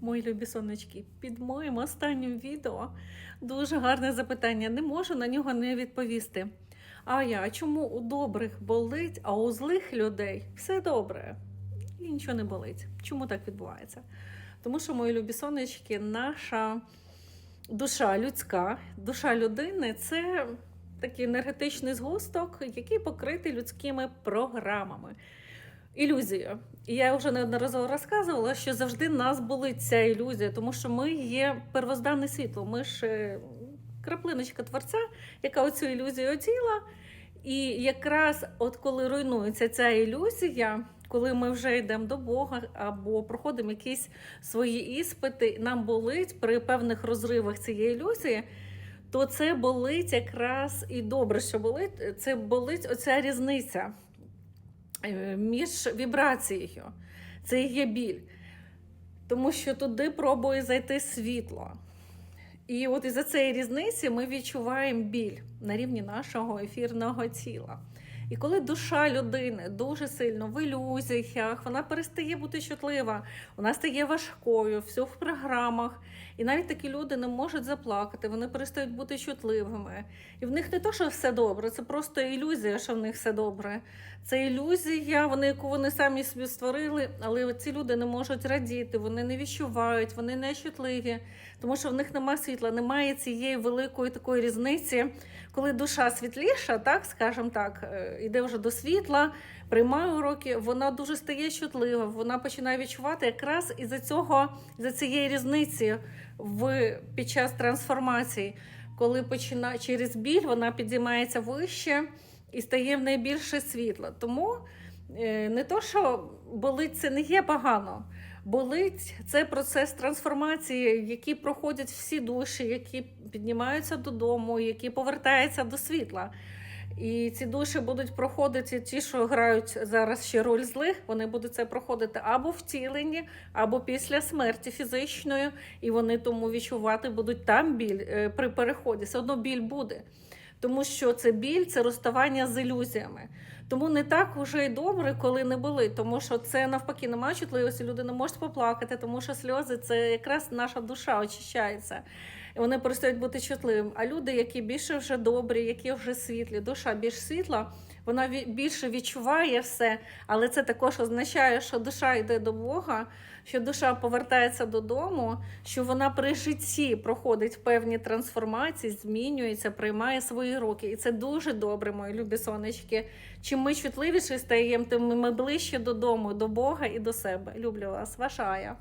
Мої любі сонечки, під моїм останнім відео дуже гарне запитання. Не можу на нього не відповісти. А я а чому у добрих болить, а у злих людей все добре і нічого не болить? Чому так відбувається? Тому що, мої любі сонечки, наша душа людська, душа людини це такий енергетичний згусток, який покритий людськими програмами. Ілюзією. І я вже неодноразово розказувала, що завжди нас болить ця ілюзія, тому що ми є первозданне світло. Ми ж е, краплиночка творця, яка оцю ілюзію оділа. І якраз от коли руйнується ця ілюзія, коли ми вже йдемо до Бога або проходимо якісь свої іспити, нам болить при певних розривах цієї ілюзії, то це болить якраз і добре, що болить. Це болить оця різниця між вібрацією. Це є біль. Тому що туди пробує зайти світло. І от із-за цієї різниці ми відчуваємо біль на рівні нашого ефірного тіла. І коли душа людини дуже сильно в ілюзіях, вона перестає бути чутлива, вона стає важкою, все в програмах. І навіть такі люди не можуть заплакати, вони перестають бути чутливими. І в них не то, що все добре, це просто ілюзія, що в них все добре. Це ілюзія, вони, яку вони самі собі створили, але ці люди не можуть радіти, вони не відчувають, вони не чутливі, тому що в них немає світла, немає цієї великої такої різниці, коли душа світліша, так скажімо так, е, йде вже до світла, приймає уроки, вона дуже стає чутлива, вона починає відчувати якраз із-за цього, із-за цієї різниці в під час трансформації, коли починає через біль, вона підіймається вище і стає в неї більше світла. Тому е, не то, що болить, це не є погано. Болить це процес трансформації, який проходять всі душі, які піднімаються додому, які повертаються до світла. І ці душі будуть проходити, ті, що грають зараз ще роль злих, вони будуть це проходити або втілені, або після смерті фізичної, і вони тому відчувати будуть там біль е, при переході. Все одно біль буде. Тому що це біль, це розставання з ілюзіями. Тому не так уже й добре, коли не болить, тому що це навпаки немає чутливості, люди не можуть поплакати, тому що сльози це якраз наша душа очищається. Вони перестають бути чутливими. А люди, які більше вже добрі, які вже світлі, душа більш світла, вона більше відчуває все, але це також означає, що душа йде до Бога, що душа повертається додому, що вона при житті проходить певні трансформації, змінюється, приймає свої роки. І це дуже добре, мої любі сонечки. Чим ми чутливіші стаємо, тим ми ближче додому, до Бога і до себе. Люблю вас, ваша Ая.